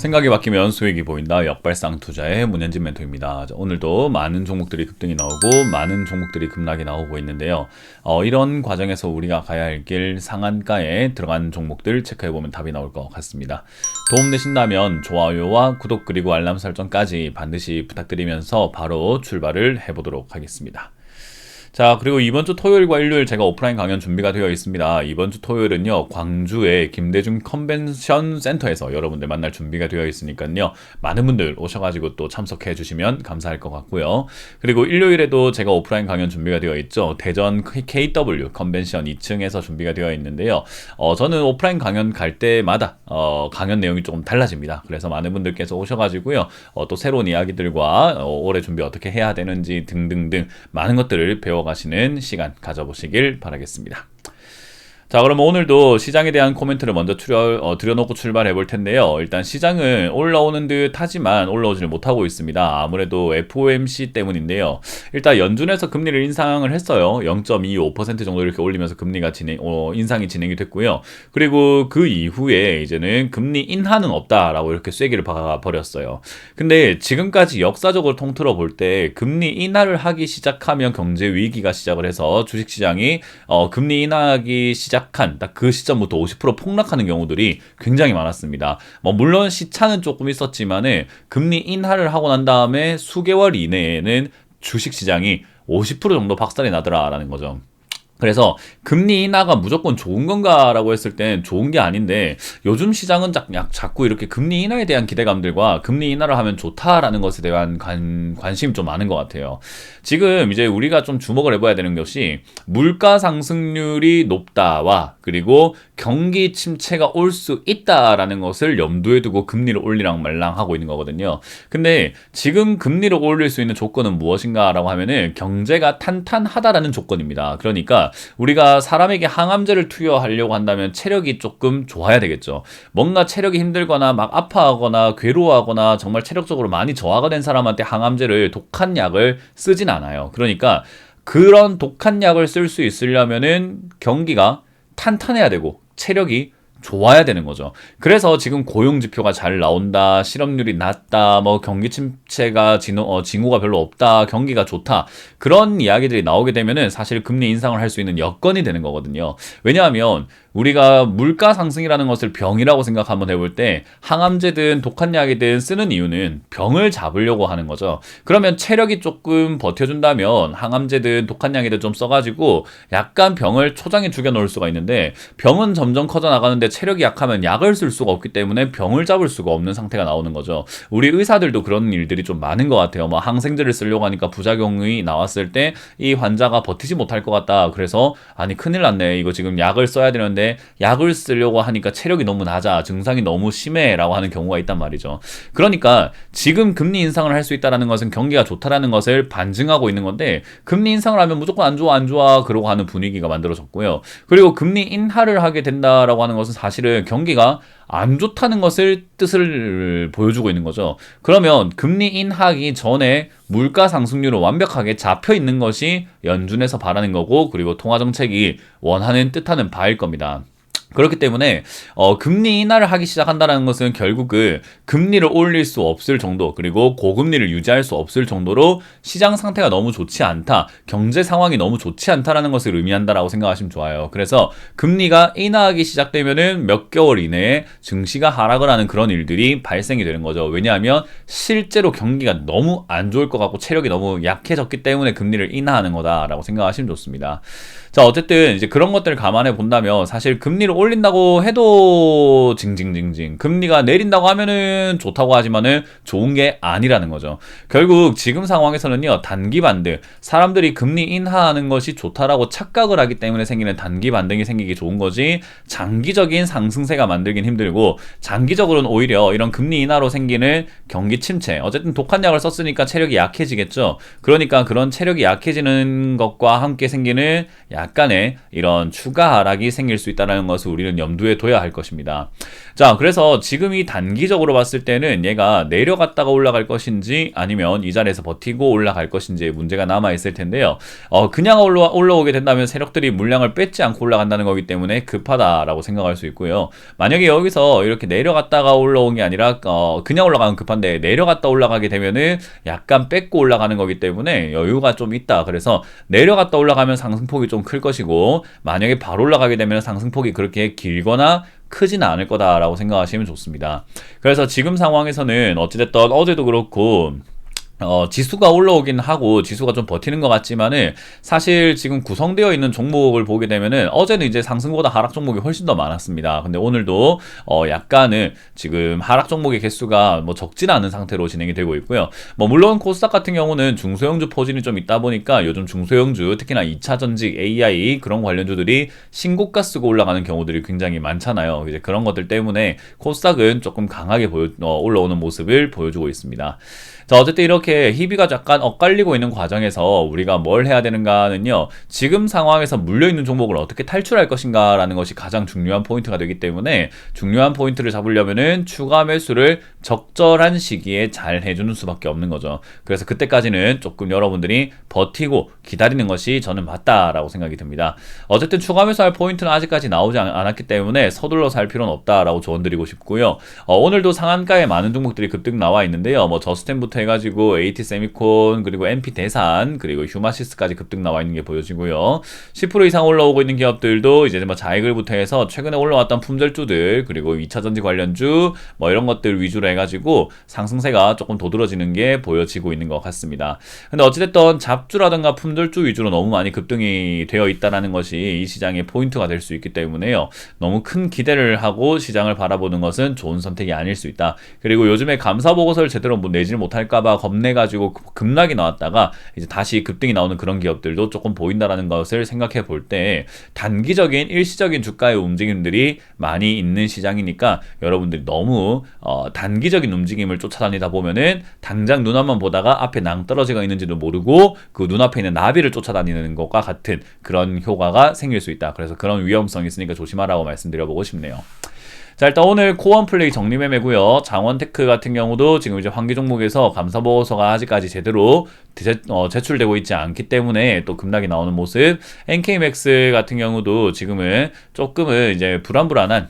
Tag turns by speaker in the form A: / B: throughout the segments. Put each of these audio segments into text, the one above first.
A: 생각이 바뀌면 수익이 보인다. 역발상 투자의 문현진 멘토입니다. 자, 오늘도 많은 종목들이 급등이 나오고 많은 종목들이 급락이 나오고 있는데요. 어, 이런 과정에서 우리가 가야 할 길 상한가에 들어간 종목들 체크해 보면 답이 나올 것 같습니다. 도움 되신다면 좋아요와 구독 그리고 알람 설정까지 반드시 부탁드리면서 바로 출발을 해보도록 하겠습니다. 자, 그리고 이번 주 토요일과 일요일 제가 오프라인 강연 준비가 되어 있습니다. 이번 주 토요일은요, 광주의 김대중 컨벤션 센터에서 여러분들 만날 준비가 되어 있으니까요, 많은 분들 오셔가지고 또 참석해 주시면 감사할 것 같고요. 그리고 일요일에도 제가 오프라인 강연 준비가 되어 있죠. 대전 KW 컨벤션 2층에서 준비가 되어 있는데요. 어, 저는 오프라인 강연 갈 때마다, 어, 강연 내용이 조금 달라집니다. 그래서 많은 분들께서 오셔가지고요, 어, 또 새로운 이야기들과 어, 올해 준비 어떻게 해야 되는지 등등등 많은 것들을 배워 배워가시는 시간 가져보시길 바라겠습니다. 자, 그러면 오늘도 시장에 대한 코멘트를 먼저 추려, 어, 드려놓고 출발해 볼 텐데요. 일단 시장은 올라오는 듯 하지만 올라오지를 못하고 있습니다. 아무래도 FOMC 때문인데요. 일단 연준에서 금리를 인상을 했어요. 0.25% 정도 이렇게 올리면서 금리가 진행, 어, 인상이 진행이 됐고요. 그리고 그 이후에 이제는 금리 인하는 없다라고 이렇게 쐐기를 박아버렸어요. 근데 지금까지 역사적으로 통틀어 볼 때 금리 인하를 하기 시작하면 경제 위기가 시작을 해서 주식시장이 어, 금리 인하하기 시작 시작한 딱 그 시점부터 50% 폭락하는 경우들이 굉장히 많았습니다. 뭐 물론 시차는 조금 있었지만은 금리 인하를 하고 난 다음에 수개월 이내에는 주식 시장이 50% 정도 박살이 나더라라는 거죠. 그래서 금리 인하가 무조건 좋은 건가라고 했을 땐 좋은 게 아닌데 요즘 시장은 자꾸 이렇게 금리 인하에 대한 기대감들과 금리 인하를 하면 좋다라는 것에 대한 관, 관심이 좀 많은 것 같아요. 지금 이제 우리가 좀 주목을 해봐야 되는 것이 물가 상승률이 높다와 그리고 경기 침체가 올 수 있다라는 것을 염두에 두고 금리를 올리랑 말랑 하고 있는 거거든요. 근데 지금 금리를 올릴 수 있는 조건은 무엇인가라고 하면은 경제가 탄탄하다라는 조건입니다. 그러니까 우리가 사람에게 항암제를 투여하려고 한다면 체력이 조금 좋아야 되겠죠. 뭔가 체력이 힘들거나 막 아파하거나 괴로워하거나 정말 체력적으로 많이 저하가 된 사람한테 항암제를 독한 약을 쓰진 않아요. 그러니까 그런 독한 약을 쓸 수 있으려면은 경기가 탄탄해야 되고 체력이 좋아야 되는 거죠. 그래서 지금 고용 지표가 잘 나온다, 실업률이 낮다, 뭐 경기 침체가 진호, 어, 징후가 별로 없다, 경기가 좋다 그런 이야기들이 나오게 되면은 사실 금리 인상을 할 수 있는 여건이 되는 거거든요. 왜냐하면 우리가 물가 상승이라는 것을 병이라고 생각 한번 해볼 때 항암제든 독한 약이든 쓰는 이유는 병을 잡으려고 하는 거죠. 그러면 체력이 조금 버텨준다면 항암제든 독한 약이든 좀 써가지고 약간 병을 초장에 죽여 놓을 수가 있는데 병은 점점 커져 나가는데 체력이 약하면 약을 쓸 수가 없기 때문에 병을 잡을 수가 없는 상태가 나오는 거죠. 우리 의사들도 그런 일들이 좀 많은 것 같아요. 뭐 항생제를 쓰려고 하니까 부작용이 나왔을 때 이 환자가 버티지 못할 것 같다. 그래서 아니 큰일 났네. 이거 지금 약을 써야 되는데 있는데 약을 쓰려고 하니까 체력이 너무 낮아 증상이 너무 심해라고 하는 경우가 있단 말이죠. 그러니까 지금 금리 인상을 할 수 있다라는 것은 경기가 좋다라는 것을 반증하고 있는 건데 금리 인상을 하면 무조건 안 좋아 안 좋아 그러고 하는 분위기가 만들어졌고요. 그리고 금리 인하를 하게 된다라고 하는 것은 사실은 경기가 안 좋다는 것을 뜻을 보여주고 있는 거죠. 그러면 금리 인하기 전에 물가 상승률은 완벽하게 잡혀 있는 것이 연준에서 바라는 거고 그리고 통화 정책이 원하는 뜻하는 바일 겁니다. 그렇기 때문에 어, 금리 인하를 하기 시작한다는 것은 결국은 금리를 올릴 수 없을 정도 그리고 고금리를 유지할 수 없을 정도로 시장 상태가 너무 좋지 않다 경제 상황이 너무 좋지 않다라는 것을 의미한다라고 생각하시면 좋아요. 그래서 금리가 인하하기 시작되면은 몇 개월 이내에 증시가 하락을 하는 그런 일들이 발생이 되는 거죠. 왜냐하면 실제로 경기가 너무 안 좋을 것 같고 체력이 너무 약해졌기 때문에 금리를 인하하는 거다라고 생각하시면 좋습니다. 자 어쨌든 이제 그런 것들을 감안해 본다면 사실 금리를 올린다고 해도 징징징징 금리가 내린다고 하면은 좋다고 하지만은 좋은 게 아니라는 거죠. 결국 지금 상황에서는요 단기 반등 사람들이 금리 인하하는 것이 좋다라고 착각을 하기 때문에 생기는 단기 반등이 생기기 좋은 거지 장기적인 상승세가 만들긴 힘들고 장기적으로는 오히려 이런 금리 인하로 생기는 경기 침체 어쨌든 독한 약을 썼으니까 체력이 약해지겠죠. 그러니까 그런 체력이 약해지는 것과 함께 생기는 약간의 이런 추가 하락이 생길 수 있다는 것을 우리는 염두에 둬야 할 것입니다. 자, 그래서 지금 이 단기적으로 봤을 때는 얘가 내려갔다가 올라갈 것인지 아니면 이 자리에서 버티고 올라갈 것인지 문제가 남아 있을 텐데요. 어, 그냥 올라, 올라오게 된다면 세력들이 물량을 뺏지 않고 올라간다는 거기 때문에 급하다라고 생각할 수 있고요. 만약에 여기서 이렇게 내려갔다가 올라온 게 아니라 어, 그냥 올라가면 급한데 내려갔다 올라가게 되면은 약간 뺏고 올라가는 거기 때문에 여유가 좀 있다. 그래서 내려갔다 올라가면 상승폭이 좀 클 것이고 만약에 바로 올라가게 되면 상승폭이 그렇게 길거나 크지는 않을 거다라고 생각하시면 좋습니다. 그래서 지금 상황에서는 어찌됐든 어제도 그렇고 어, 지수가 올라오긴 하고 지수가 좀 버티는 것 같지만은 사실 지금 구성되어 있는 종목을 보게 되면은 어제는 이제 상승보다 하락 종목이 훨씬 더 많았습니다. 근데 오늘도 어, 약간은 지금 하락 종목의 개수가 뭐 적진 않은 상태로 진행이 되고 있고요. 뭐 물론 코스닥 같은 경우는 중소형주 포진이 좀 있다 보니까 요즘 중소형주 특히나 2차 전직 AI 그런 관련주들이 신고가 쓰고 올라가는 경우들이 굉장히 많잖아요. 이제 그런 것들 때문에 코스닥은 조금 강하게 보여, 어, 올라오는 모습을 보여주고 있습니다. 자, 어쨌든 이렇게 희비가 약간 엇갈리고 있는 과정에서 우리가 뭘 해야 되는가는요, 지금 상황에서 물려있는 종목을 어떻게 탈출할 것인가라는 것이 가장 중요한 포인트가 되기 때문에 중요한 포인트를 잡으려면은 추가 매수를 적절한 시기에 잘 해주는 수밖에 없는 거죠. 그래서 그때까지는 조금 여러분들이 버티고 기다리는 것이 저는 맞다라고 생각이 듭니다. 어쨌든 추가 매수할 포인트는 아직까지 나오지 않았기 때문에 서둘러 살 필요는 없다라고 조언드리고 싶고요. 어, 오늘도 상한가에 많은 종목들이 급등 나와 있는데요. 뭐 저스템부터 해가지고 AT 세미콘 그리고 MP 대산 그리고 휴마시스까지 급등 나와 있는 게 보여지고요. 10% 이상 올라오고 있는 기업들도 이제 뭐 자이글부터 해서 최근에 올라왔던 품절주들 그리고 2차 전지 관련주 뭐 이런 것들 위주로 해가지고 상승세가 조금 도드러지는 게 보여지고 있는 것 같습니다. 근데 어찌됐든 잡주라든가 품절주 위주로 너무 많이 급등이 되어 있다라는 것이 이 시장의 포인트가 될 수 있기 때문에요. 너무 큰 기대를 하고 시장을 바라보는 것은 좋은 선택이 아닐 수 있다. 그리고 요즘에 감사 보고서를 제대로 뭐 내지를 못할 할까봐 겁내가지고 급락이 나왔다가 이제 다시 급등이 나오는 그런 기업들도 조금 보인다라는 것을 생각해 볼 때 단기적인 일시적인 주가의 움직임들이 많이 있는 시장이니까 여러분들이 너무 어, 단기적인 움직임을 쫓아다니다 보면은 당장 눈앞만 보다가 앞에 낭떠러지가 있는지도 모르고 그 눈앞에 있는 나비를 쫓아다니는 것과 같은 그런 효과가 생길 수 있다. 그래서 그런 위험성이 있으니까 조심하라고 말씀드려보고 싶네요. 자 일단 오늘 코원 플레이 정리매매고요. 장원테크 같은 경우도 지금 이제 환기 종목에서 감사 보고서가 아직까지 제대로 제, 어, 제출되고 있지 않기 때문에 또 급락이 나오는 모습. NK맥스 같은 경우도 지금은 조금은 이제 불안불안한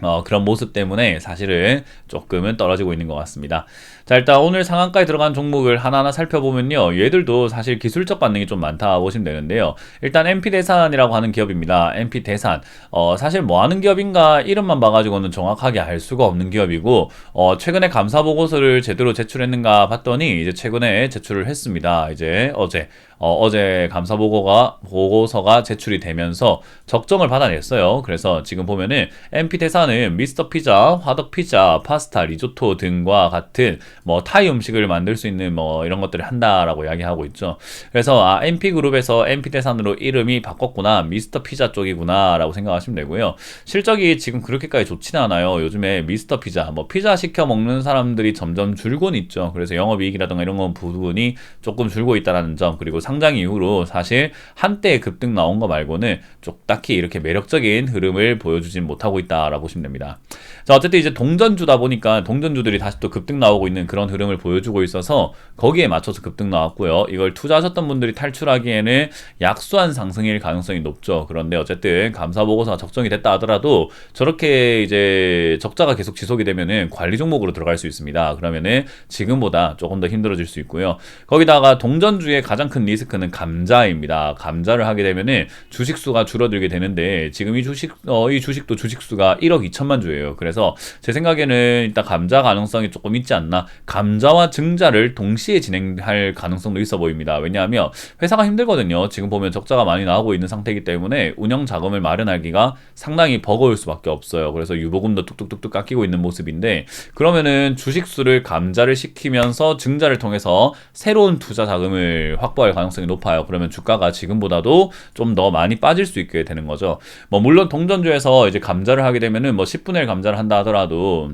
A: 어, 그런 모습 때문에 사실은 조금은 떨어지고 있는 것 같습니다. 자, 일단 오늘 상한가에 들어간 종목을 하나하나 살펴보면요. 얘들도 사실 기술적 반응이 좀 많다 보시면 되는데요. 일단 MP대산이라고 하는 기업입니다. MP대산. 어, 사실 뭐 하는 기업인가 이름만 봐가지고는 정확하게 알 수가 없는 기업이고, 어, 최근에 감사 보고서를 제대로 제출했는가 봤더니 이제 최근에 제출을 했습니다. 이제 어제. 어, 제 감사 보고가 보고서가 제출이 되면서 적정을 받아냈어요. 그래서 지금 보면은 MP 대사는 미스터 피자, 화덕 피자, 파스타, 리조토 등과 같은 뭐 타이 음식을 만들 수 있는 뭐 이런 것들을 한다라고 이야기하고 있죠. 그래서 아 MP 그룹에서 MP 대산으로 이름이 바꿨구나, 미스터 피자 쪽이구나라고 생각하시면 되고요. 실적이 지금 그렇게까지 좋지는 않아요. 요즘에 미스터 피자, 뭐 피자 시켜 먹는 사람들이 점점 줄곤 있죠. 그래서 영업이익이라든가 이런 건 부분이 조금 줄고 있다라는 점 그리고 상장 이후로 사실 한때 급등 나온 거 말고는 좀 딱히 이렇게 매력적인 흐름을 보여주진 못하고 있다라고 보시면 됩니다. 자, 어쨌든 이제 동전주다 보니까 동전주들이 다시 또 급등 나오고 있는 그런 흐름을 보여주고 있어서 거기에 맞춰서 급등 나왔고요. 이걸 투자하셨던 분들이 탈출하기에는 약수한 상승일 가능성이 높죠. 그런데 어쨌든 감사 보고서가 적정이 됐다 하더라도 저렇게 이제 적자가 계속 지속이 되면은 관리 종목으로 들어갈 수 있습니다. 그러면은 지금보다 조금 더 힘들어질 수 있고요. 거기다가 동전주의 가장 큰 리스크는 감자입니다. 감자를 하게 되면은 주식 수가 줄어들게 되는데 지금 이 주식 어, 이 주식도 주식 수가 1억 2천만 주예요. 그래서 제 생각에는 일단 감자 가능성이 조금 있지 않나. 감자와 증자를 동시에 진행할 가능성도 있어 보입니다. 왜냐하면 회사가 힘들거든요. 지금 보면 적자가 많이 나오고 있는 상태이기 때문에 운영 자금을 마련하기가 상당히 버거울 수밖에 없어요. 그래서 유보금도 뚝뚝뚝뚝 깎이고 있는 모습인데 그러면은 주식수를 감자를 시키면서 증자를 통해서 새로운 투자 자금을 확보할 가능성이 높아요. 그러면 주가가 지금보다도 좀 더 많이 빠질 수 있게 되는 거죠. 뭐 물론 동전주에서 이제 감자를 하게 되면은 뭐 10분의 1 감자를 한 한다 하더라도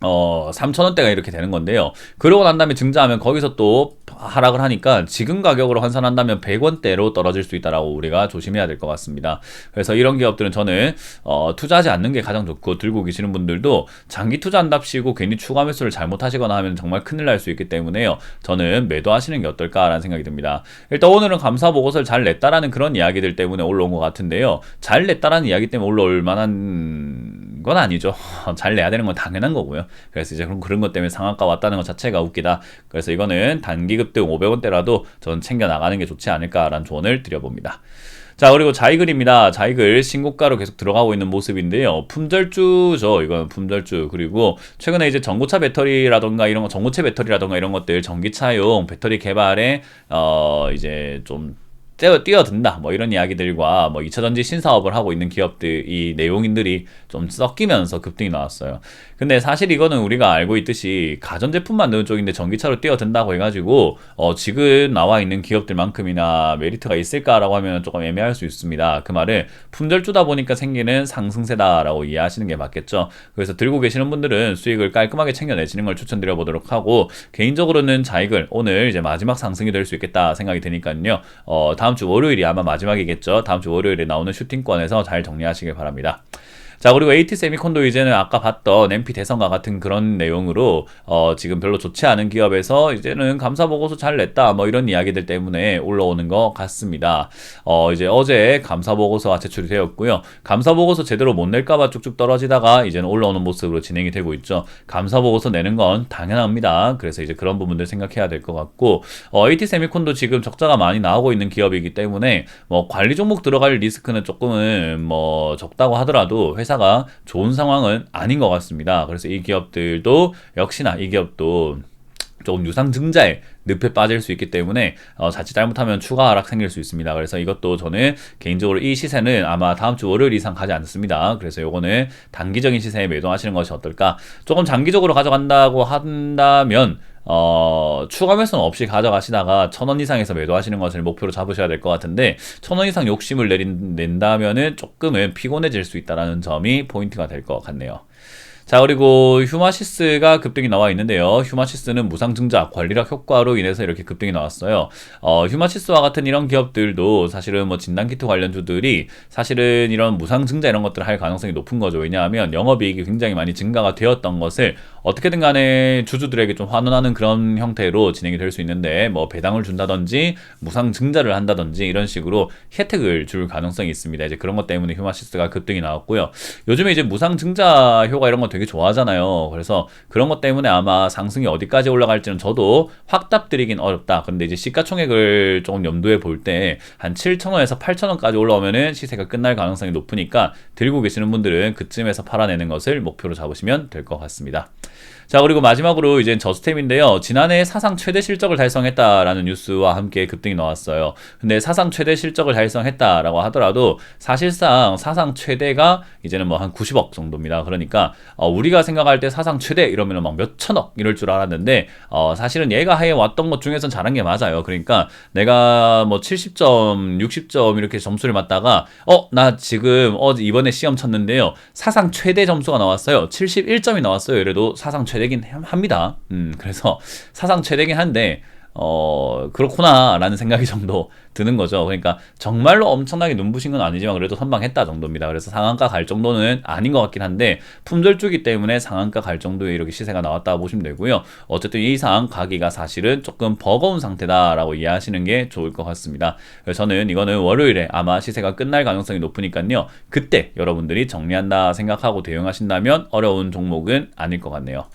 A: 어, 3,000원대가 이렇게 되는 건데요. 그러고 난 다음에 증자하면 거기서 또 하락을 하니까 지금 가격으로 환산한다면 100원대로 떨어질 수 있다라고 우리가 조심해야 될 것 같습니다. 그래서 이런 기업들은 저는 어, 투자하지 않는 게 가장 좋고 들고 계시는 분들도 장기 투자한답시고 괜히 추가 매수를 잘못하시거나 하면 정말 큰일 날 수 있기 때문에요. 저는 매도하시는 게 어떨까라는 생각이 듭니다. 일단 오늘은 감사 보고서를 잘 냈다라는 그런 이야기들 때문에 올라온 것 같은데요. 잘 냈다라는 이야기 때문에 올라올 만한 건 아니죠. 잘 내야 되는 건 당연한 거고요. 그래서 이제 그런 그런 것 때문에 상한가 왔다는 것 자체가 웃기다. 그래서 이거는 단기 급등 500원대라도 전 챙겨 나가는 게 좋지 않을까라는 조언을 드려봅니다. 자 그리고 자이글입니다. 자이글 신고가로 계속 들어가고 있는 모습인데요. 품절주죠. 이건 품절주. 그리고 최근에 이제 전고차 배터리라던가 이런 거 전고체 배터리라던가 이런 것들 전기차용 배터리 개발에 어 이제 좀 뛰어, 뛰어든다 뭐 이런 이야기들과 뭐 2차 전지 신사업을 하고 있는 기업들 이 내용인들이 좀 섞이면서 급등이 나왔어요. 근데 사실 이거는 우리가 알고 있듯이 가전제품 만드는 쪽인데 전기차로 뛰어든다고 해가지고 어 지금 나와 있는 기업들만큼이나 메리트가 있을까라고 하면 조금 애매할 수 있습니다. 그 말은 품절주다 보니까 생기는 상승세다라고 이해하시는 게 맞겠죠. 그래서 들고 계시는 분들은 수익을 깔끔하게 챙겨내시는 걸 추천드려 보도록 하고 개인적으로는 자익을 오늘 이제 마지막 상승이 될 수 있겠다 생각이 드니까요. 어 다음 주 월요일이 아마 마지막이겠죠. 다음 주 월요일에 나오는 슈팅권에서 잘 정리하시길 바랍니다. 자 그리고 AT 세미콘도 이제는 아까 봤던 MP 대선과 같은 그런 내용으로 어, 지금 별로 좋지 않은 기업에서 이제는 감사 보고서 잘 냈다 뭐 이런 이야기들 때문에 올라오는 것 같습니다. 어, 이제 어제 감사 보고서가 제출이 되었고요. 감사 보고서 제대로 못 낼까봐 쭉쭉 떨어지다가 이제는 올라오는 모습으로 진행이 되고 있죠. 감사 보고서 내는 건 당연합니다. 그래서 이제 그런 부분들 생각해야 될 것 같고 어, AT 세미콘도 지금 적자가 많이 나오고 있는 기업이기 때문에 뭐 관리 종목 들어갈 리스크는 조금은 뭐 적다고 하더라도 회사 회사가 좋은 상황은 아닌 것 같습니다. 그래서 이 기업들도 역시나 이 기업도 조금 유상 증자에 늪에 빠질 수 있기 때문에 어, 자칫 잘못하면 추가 하락 생길 수 있습니다. 그래서 이것도 저는 개인적으로 이 시세는 아마 다음 주 월요일 이상 가지 않습니다. 그래서 요거는 단기적인 시세에 매도하시는 것이 어떨까? 조금 장기적으로 가져간다고 한다면 어, 추가 매수는 없이 가져가시다가 천 원 이상에서 매도하시는 것을 목표로 잡으셔야 될 것 같은데 천 원 이상 욕심을 내린, 낸다면은 조금은 피곤해질 수 있다라는 점이 포인트가 될 것 같네요. 자 그리고 휴마시스가 급등이 나와 있는데요. 휴마시스는 무상증자 관리력 효과로 인해서 이렇게 급등이 나왔어요. 어, 휴마시스와 같은 이런 기업들도 사실은 뭐 진단키트 관련주들이 사실은 이런 무상증자 이런 것들을 할 가능성이 높은 거죠. 왜냐하면 영업이익이 굉장히 많이 증가가 되었던 것을 어떻게든 간에 주주들에게 좀 환원하는 그런 형태로 진행이 될 수 있는데 뭐 배당을 준다든지 무상 증자를 한다든지 이런 식으로 혜택을 줄 가능성이 있습니다. 이제 그런 것 때문에 휴마시스가 급등이 나왔고요. 요즘에 이제 무상 증자 효과 이런 거 되게 좋아하잖아요. 그래서 그런 것 때문에 아마 상승이 어디까지 올라갈지는 저도 확답 드리긴 어렵다. 그런데 이제 시가총액을 조금 염두에 볼 때 한 7,000원에서 8,000원까지 올라오면은 시세가 끝날 가능성이 높으니까 들고 계시는 분들은 그쯤에서 팔아내는 것을 목표로 잡으시면 될 것 같습니다. 자, 그리고 마지막으로 이제 저스템인데요. 지난해 사상 최대 실적을 달성했다라는 뉴스와 함께 급등이 나왔어요. 근데 사상 최대 실적을 달성했다라고 하더라도 사실상 사상 최대가 이제는 뭐 한 90억 정도입니다. 그러니까 어, 우리가 생각할 때 사상 최대 이러면 막 몇천억 이럴 줄 알았는데 어, 사실은 얘가 해 왔던 것 중에선 잘한 게 맞아요. 그러니까 내가 뭐 70점, 60점 이렇게 점수를 맞다가 어, 나 지금 어 이번에 시험 쳤는데요. 사상 최대 점수가 나왔어요. 71점이 나왔어요. 이래도 사상 최대 최대긴 합니다. 음, 그래서 사상 최대긴 한데 어, 그렇구나라는 생각이 정도 드는 거죠. 그러니까 정말로 엄청나게 눈부신 건 아니지만 그래도 선방했다 정도입니다. 그래서 상한가 갈 정도는 아닌 것 같긴 한데 품절주기 때문에 상한가 갈 정도의 이렇게 시세가 나왔다 보시면 되고요. 어쨌든 이 이상 가기가 사실은 조금 버거운 상태다라고 이해하시는 게 좋을 것 같습니다. 저는 이거는 월요일에 아마 시세가 끝날 가능성이 높으니까요. 그때 여러분들이 정리한다 생각하고 대응하신다면 어려운 종목은 아닐 것 같네요.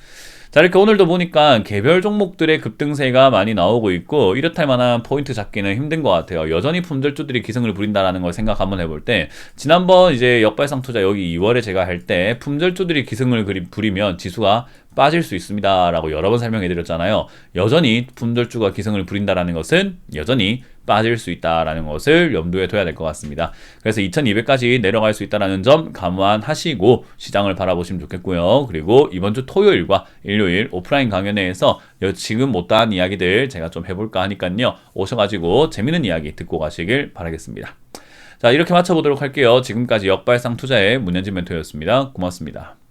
A: 자 이렇게 오늘도 보니까 개별 종목들의 급등세가 많이 나오고 있고 이렇다 만한 포인트 잡기는 힘든 것 같아요. 여전히 품절주들이 기승을 부린다라는 걸 생각 한번 해볼 때 지난번 이제 역발상 투자 여기 2월에 제가 할 때 품절주들이 기승을 부리면 지수가 빠질 수 있습니다라고 여러 번 설명해 드렸잖아요. 여전히 품절주가 기승을 부린다라는 것은 여전히 빠질 수 있다라는 것을 염두에 둬야 될 것 같습니다. 그래서 2200까지 내려갈 수 있다라는 점 감안하시고 시장을 바라보시면 좋겠고요. 그리고 이번 주 토요일과 일요일 오프라인 강연회에서 지금 못다한 이야기들 제가 좀 해볼까 하니까요. 오셔가지고 재밌는 이야기 듣고 가시길 바라겠습니다. 자 이렇게 마쳐보도록 할게요. 지금까지 역발상 투자의 문현진 멘토였습니다. 고맙습니다.